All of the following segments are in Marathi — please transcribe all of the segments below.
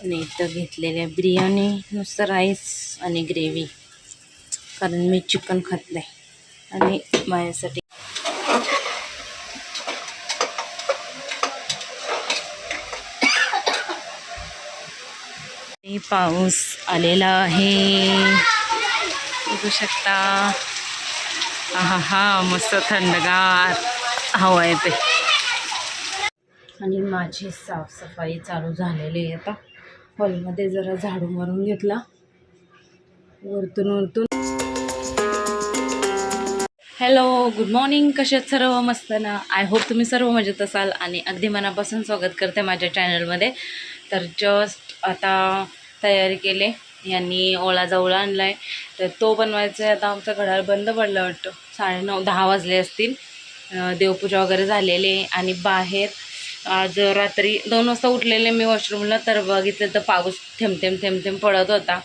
आणि इथं घेतलेल्या बिर्याणी नुसतं राईस आणि ग्रेव्ही कारण मी चिकन खात नाही. आणि माझ्यासाठी पाऊस आलेला आहे. बघू शकता. हा हा मस्त थंडगार हवा येते. आणि माझी साफसफाई चालू झालेली आहे आता. हॉलमध्ये जरा झाडू मारून घेतला. वरतून वरतून. हॅलो गुड मॉर्निंग कसे सर्व? मस्त ना? आय होप तुम्ही सर्व मजेत असाल आणि अगदी मनापासून स्वागत करते माझ्या चॅनलमध्ये तर जस्ट आता तयारी केले. यांनी ओळा जवळ आणला आहे तर तो बनवायचा आहे आता आमचं घड्याळ बंद पडलं वाटतं. साडेनऊ दहा वाजले असतील. देवपूजा वगैरे झालेली आहे. आणि बाहेर आज रात्री दोन वाजता उठलेले मी वॉशरूमला तर बघितलं तर पाऊस थेंबथेंब थेंब थेंब पडत होता.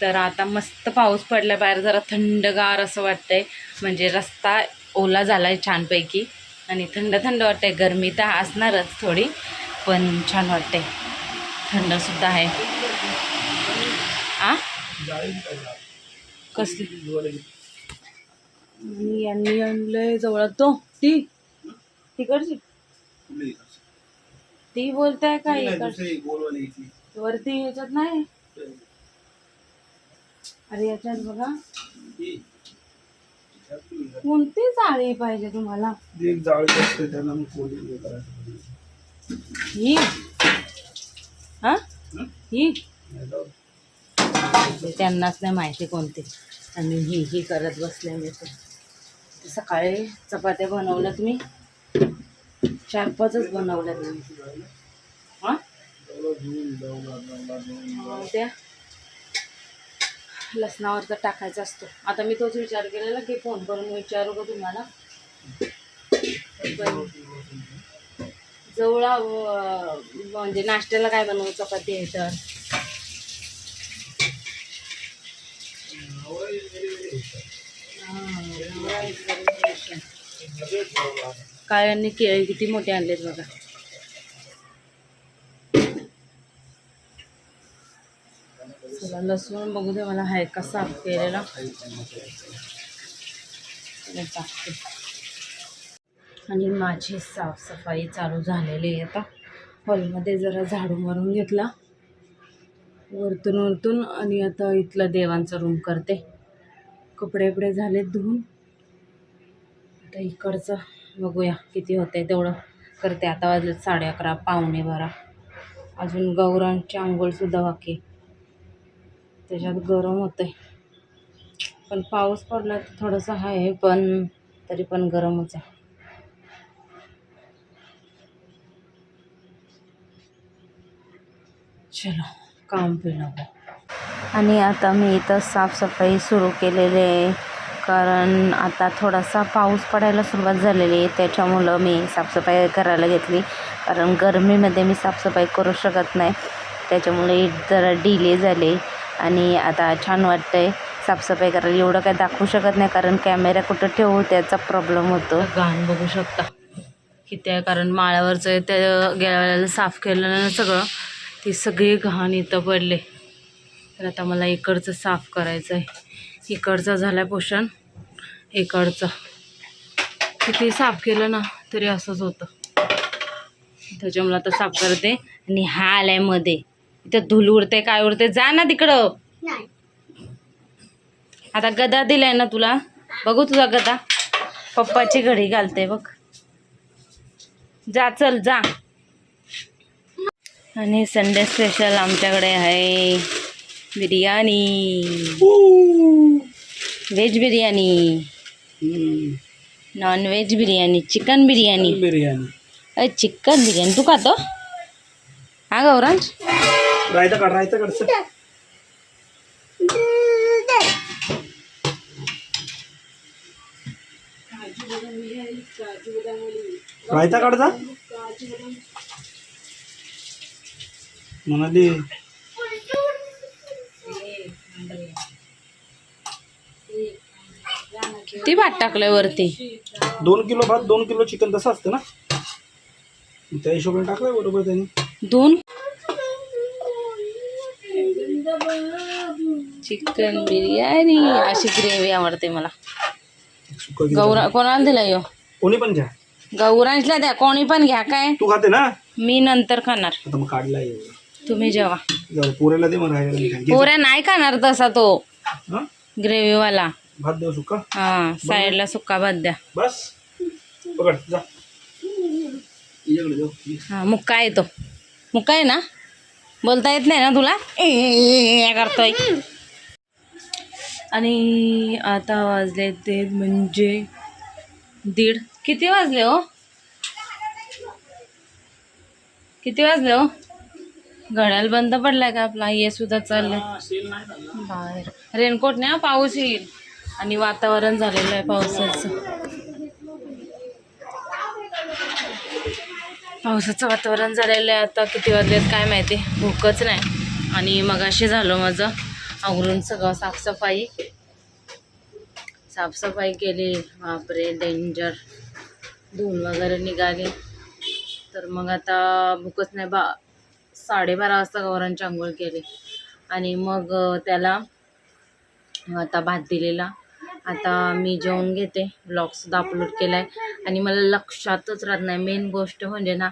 तर आता मस्त पाऊस पडला बाहेर जरा थंडगार असं वाटतंय. म्हणजे रस्ता ओला झाला आहे छानपैकी आणि थंड थंड वाटतंय. गरमी तर असणारच थोडी पण छान वाटतंय. थंडसुद्धा आहे. आ? कसली? आणि यांनी आणलं जवळ तो ती तिकडची? ती बोलताय का वरती ह्याच्यात नाही? अरे याच्यात बघा. कोणती जाळी पाहिजे तुम्हाला? एक जाळी असते त्यांना मग कोणी हे करायचं ही. हा? ही? नाही जाऊ. ते त्यांनाच नाही माहिती कोणती. आणि ही ही करत बसले मी तर सकाळी चपात्या बनवल्यात मी. चार पाचच बनवल्यात हां? त्या लसणावर तर टाकायचा असतो. आता मी तोच विचार केलेला की फोन करून विचारू का तुम्हाला. जवळ जवळा म्हणजे नाश्त्याला काय बनवू चपाती आहे तर? हां आणि केळी किती मोठे आणलेत बघा. चला लसूण बघू दे मला हाय का साफ केलेला? आणि माझी साफसफाई चालू झालेली आहे आता. हॉलमध्ये जरा झाडू मारून घेतला. वरतून वरतून आणि आता इथलं देवांचं रूम करते. कपडे बिपडे झाले धुवून. आता इकडचं बघूया किती होते तेवढं करते आता वाजले साडे अकरा पावणे बारा. अजून गौरांची आंघोळसुद्धा बाकी त्याच्यात गरम होतं आहे पण पाऊस पडला तर थोडंसं आहे पण तरी पण गरमच आहे. चलो काम पिणं आणि आता मी इथं साफसफाई सुरू केलेली आहे. कारण आता थोडासा पाऊस पडायला सुरुवात झालेली आहे. त्याच्यामुळं मी साफसफाई करायला घेतली. कारण गरमीमध्ये मी साफसफाई करू शकत नाही. त्याच्यामुळे जरा डिले झाले. आणि आता छान वाटतं आहे साफसफाई करायला. एवढं काय दाखवू शकत नाही कारण कॅमेरा कुठं ठेवू त्याचा प्रॉब्लेम होतो. घाण बघू शकता. किती आहे? कारण माळ्यावरचं त्या गेल्या वेळेला साफ केलं ना सगळं ती सगळी घाण इथं पडले. तर आता मला इकडचं साफ करायचं आहे इकडचं झालं आहे पोषण इकडचं. किती साफ केलं ना तरी असंच होतं. त्याच्यामुळे आता साफ करते. आणि हा आलायमध्ये. इथं धूल उडते काय उडते जा ना तिकडं. आता गदा दिलाय ना तुला? बघू तुझा गदा. पप्पाची घडी घालते बघ. जा चल जा. आणि संडे स्पेशल आमच्याकडे आहे. बिर्याणी व्हेज बिर्याणी हम्म. Non veg biryani chicken biryani biryani अरे चिकन बिर्याणी तू खातो हा गौरांश रायता काढ रायता काढ चल. रायता काढ जा म्हणाली किती भात टाकलंय वरती. दोन किलो भात दोन किलो चिकन तसं असतं ना? त्या हिशोबाने टाकलंय बरोबर त्यांनी. दोन. चिकन बिर्याणी अशी ग्रेव्ही आवडते मला. गिरं. कोणाला दिला यो? कोणी पण घ्या. गौरांशला द्या कोणी पण घ्या काय? तू खाते ना? मी नंतर खाणार. काढला तुम्ही जेवा. जाऊ पोऱ्याला. पोऱ्या नाही खाणार तसा तो? ग्रेव्हीवाला. भात देऊ सुका? हा साईडला सुक्का भात द्या. बस. पकड जा. हा मुक्का येतो मुक्का आहे ना? बोलता येत नाही ना तुला? ए, करतोय. आणि आता वाजले ते म्हणजे दीड. किती वाजले हो? किती वाजले हो? घड्याळ बंद पडलाय का आपला? ये सुद्धा चाललंय. बाहेर. रेनकोट नाही हा, पाऊस येईल. आणि वातावरण झालेलं आहे पावसाचं. पावसाचं वातावरण झालेलं आहे. आता किती वाजलेत काय माहिती? भूकच नाही. आणि मगाशी झालं माझं. आवरून सगळं साफसफाई. साफसफाई केली. बापरे डेंजर धुवून वगैरे निघाली. तर मग आता भूकच नाही. बा साडेबारा वाजता गौरांची आंघोळ केली. आणि मग त्याला आता भात दिलेला. आता मी जेवून घेते. ब्लॉगसुद्धा अपलोड केला आहे आणि मला लक्षातच राहत नाही. मेन गोष्ट म्हणजे ना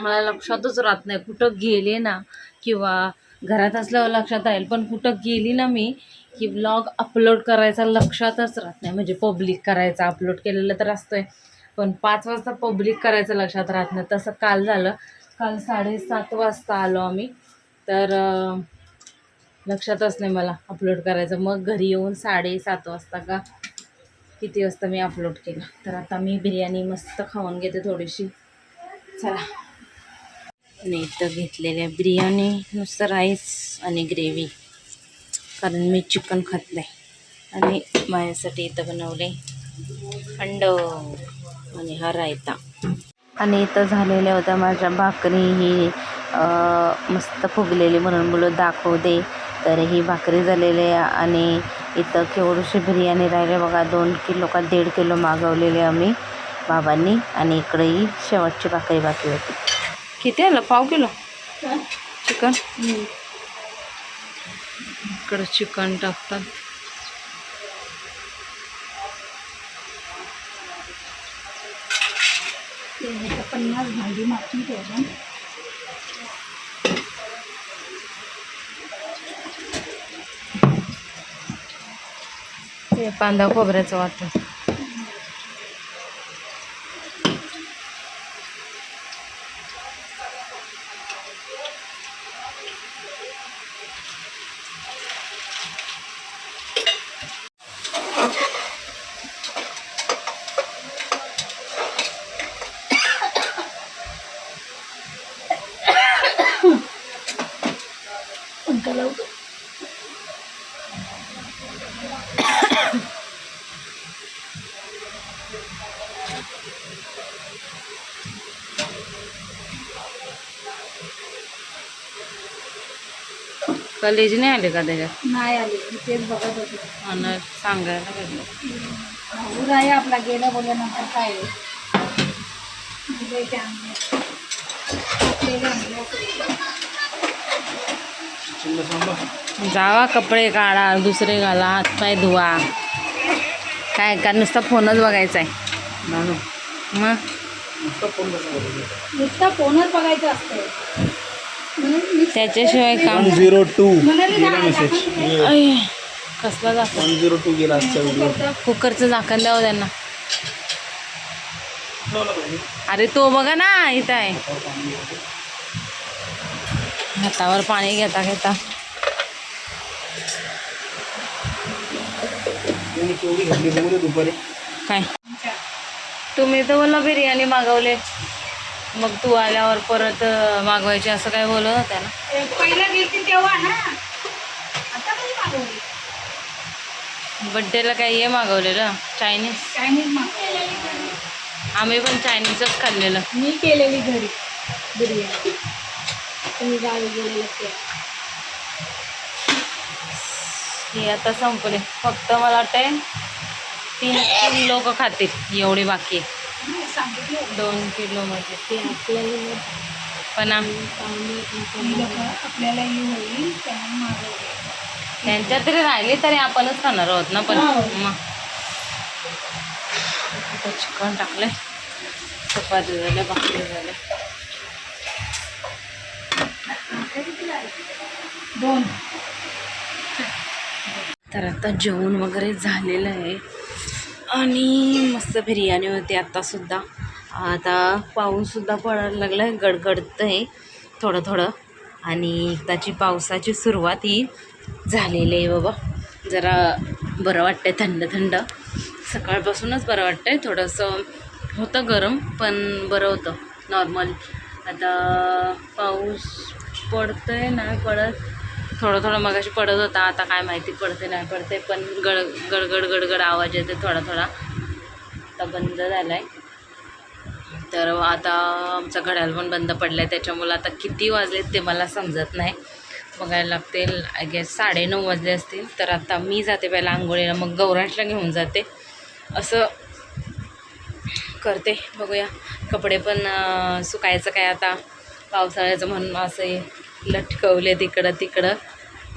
मला लक्षातच राहत नाही कुठं गेले ना किंवा घरात असल्यावर लक्षात राहील पण कुठं गेली ना मी की ब्लॉग अपलोड करायचा लक्षातच राहत नाही. म्हणजे पब्लिक करायचा अपलोड केलेलं तर असतोय पण पाच वाजता पब्लिक करायचं लक्षात राहत नाही. तसं काल झालं. काल साडेसात वाजता आलो आम्ही. तर लक्षातच नाही मला अपलोड करायचं. मग घरी येऊन साडेसात वाजता का किती वाजता मी अपलोड केलं? तर आता मी बिर्याणी मस्त खाऊन घेते थोडीशी. चला. आणि इथं घेतलेल्या बिर्याणी नुसतं राईस आणि ग्रेव्ही कारण मी चिकन खात नाही. आणि माझ्यासाठी इथं बनवले अंड आणि हा रायता. आणि इथं झालेल्या होत्या माझ्या भाकरी ही मस्त फुगलेली म्हणून मुलं दाखवू दे. तर ही भाकरी झालेली आहे आणि इथं केवढीशी बिर्याणी राहिले बघा. दोन किलो का दीड किलो मागवलेले आम्ही बाबांनी आणि इकडे ही शेवटची भाकरी बाकी होती. किती आलं? पाव किलो? चिकन? इकडं चिकन टाकतात. हे कांदा खोबऱ्याचं वाटतं कलेज नाही आले का त्याच्यात? नाही आले. मी तेच बघत होते. सांगायला आहे आपला गेला बोलल्यानंतर काय? आहे? मुलं इथे आणले. आपल्याला आणले असेल. चिल्ल सांगा जावा कपडे काढा दुसरे घाला हातपाय धुवा. काय का नुसता फोनच बघायचा आहे नानू मग? नुसतं फोनच बघायचं असतं त्याच्याशिवाय काम झिरो टू मेसेज कसला दाखव वन झिरो टू गेला आजचा व्हिडिओ कुकरचं झाकण द्यावं त्यांना. अरे तो बघा ना इथं आहे. हातावर पाणी घेता घेता. दुपारी. काय? तुम्ही तर मला बिर्याणी मागवले. मग तू आल्यावर परत मागवायची असं काय बोलत होत्या ना? पहिला गेलती तेव्हा ना आता कधी मागवली? बड्डेला काय हे मागवलेलं चायनीज चायनीज मागवली आम्ही पण चायनीजच खाल्लेलं. मी केलेली घरी बिर्याणी. तुम्ही गावी गेलेलं ते. हे आता संपले. फक्त मला वाटतंय तीन तीन लोक खातील एवढी बाकी आहे. नाही, सांगितलं दोन किलोमध्ये ते आपल्याला पण आम- ही लोक आपल्याला ही होईल त्यांना मागवले त्यांच्या तरी राहिली तरी आपणच खाणार आहोत ना पण. हो. मग. चिकन टाकलंय. चपाती झाल्या भाकरी झाल्या. दोन. तर आता जेवण वगैरे झालेलं आहे. आणि मस्त बिर्याणी होती आत्तासुद्धा. आता पाऊससुद्धा पडायला लागला आहे गडगडतं आहे थोडं थोडं. आणि त्याची पावसाची सुरुवात ही झालेली आहे बाबा. जरा बरं वाटतंय थंड थंड. सकाळपासूनच बरं वाटतंय थोडंसं होतं गरम पण बरं होतं नॉर्मल. आता पाऊस पडतंय नाही पडत थोडं थोडं मगाशी पडत होता आता काय माहिती पडते नाही पडते पण गड गडगड गडगड आवाज येते थोडा थोडा आता बंद झाला आहे तर आता आमचं घड्याळ पण बंद पडलं आहे त्याच्यामुळं आता किती वाजलेत ते मला समजत नाही. बघायला लागतील आय गेस साडेनऊ वाजले असतील तर आता मी जाते पहिला आंघोळीला मग गौरांशला घेऊन जाते. असं करते बघूया. कपडे पण सुकायचं काय आता? पावसाळ्याचं म्हणून असे लटकवले तिकडं तिकडं.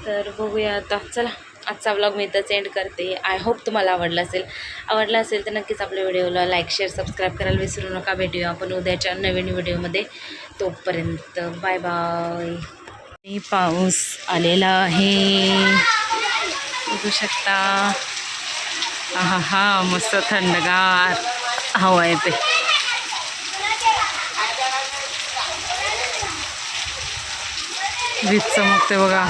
तर बघूया आता. चला आजचा व्लॉग मी इथंच एंड करते. आय होप तुम्हाला आवडला असेल. आवडला असेल तर नक्कीच आपल्या व्हिडिओला लाईक शेअर सबस्क्राईब करायला विसरू नका. भेटूया आपण उद्याच्या नवीन व्हिडिओमध्ये. तोपर्यंत बाय बाय पाऊस आलेला आहे. बघू शकता. हा हा मस्त थंडगार. हवा येते. वीज चमकते बघा.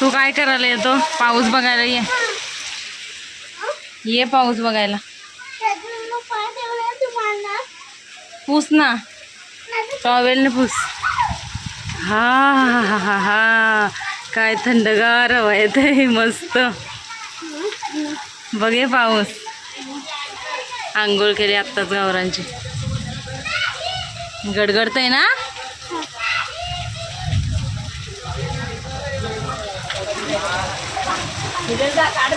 तू काय करायला येतो? पाऊस बघायला ये. ये पाऊस बघायला. पूस ना. टॉवेलने पूस. हा हा हा हा हा. काय थंडगार हवा आहे मस्त. बघे पाऊस. आंघोळ केली आत्ताच गावरांची गडगडतंय ना? काढ